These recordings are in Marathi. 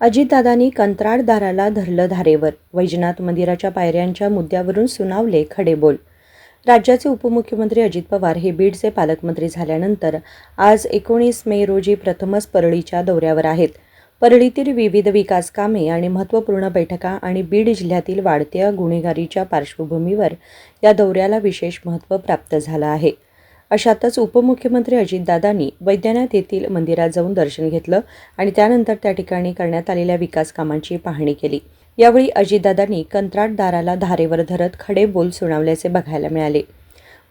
अजितदादांनी कंत्राटदाराला धरलं धारेवर. वैजनाथ मंदिराच्या पायऱ्यांच्या मुद्द्यावरून सुनावले खडेबोल राज्याचे उपमुख्यमंत्री अजित पवार हे बीडचे पालकमंत्री झाल्यानंतर आज एकोणीस मे रोजी प्रथमच परळीच्या दौऱ्यावर आहेत. परळीतील विविध विकास कामे आणि महत्त्वपूर्ण बैठका आणि बीड जिल्ह्यातील वाढत्या गुन्हेगारीच्या पार्श्वभूमीवर या दौऱ्याला विशेष महत्त्व प्राप्त झालं आहे. अशातच उपमुख्यमंत्री अजितदादांनी वैद्यनाथ येथील मंदिरात जाऊन दर्शन घेतलं आणि त्यानंतर त्या ठिकाणी करण्यात आलेल्या विकास कामांची पाहणी केली. यावेळी अजितदादांनी कंत्राटदाराला धारेवर धरत खडे बोल सुनावल्याचे बघायला मिळाले.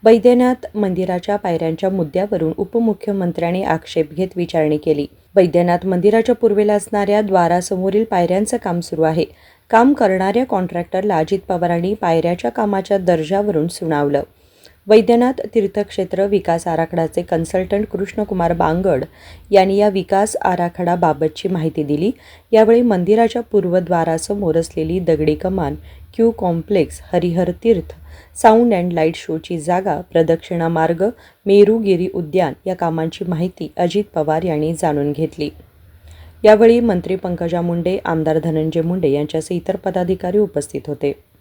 वैद्यनाथ मंदिराच्या पायऱ्यांच्या मुद्द्यावरून उपमुख्यमंत्र्यांनी आक्षेप घेत विचारणी केली. वैद्यनाथ मंदिराच्या पूर्वेला असणाऱ्या द्वारासमोरील पायऱ्यांचं काम सुरू आहे. काम करणाऱ्या कॉन्ट्रॅक्टरला अजित पवारांनी पायऱ्याच्या कामाच्या दर्जावरून सुनावलं. वैद्यनाथ तीर्थक्षेत्र विकास आराखडाचे कन्सल्टंट कृष्णकुमार बांगड यांनी या विकास आराखडाबाबतची माहिती दिली. यावेळी मंदिराच्या पूर्वद्वारासमोर असलेली दगडी कमान queue complex Harihar Tirth sound and light शोची जागा प्रदक्षिणा मार्ग मेरूगिरी उद्यान या कामांची माहिती अजित पवार यांनी जाणून घेतली. यावेळी मंत्री पंकजा मुंडे आमदार धनंजय मुंडे यांच्यासह इतर पदाधिकारी उपस्थित होते.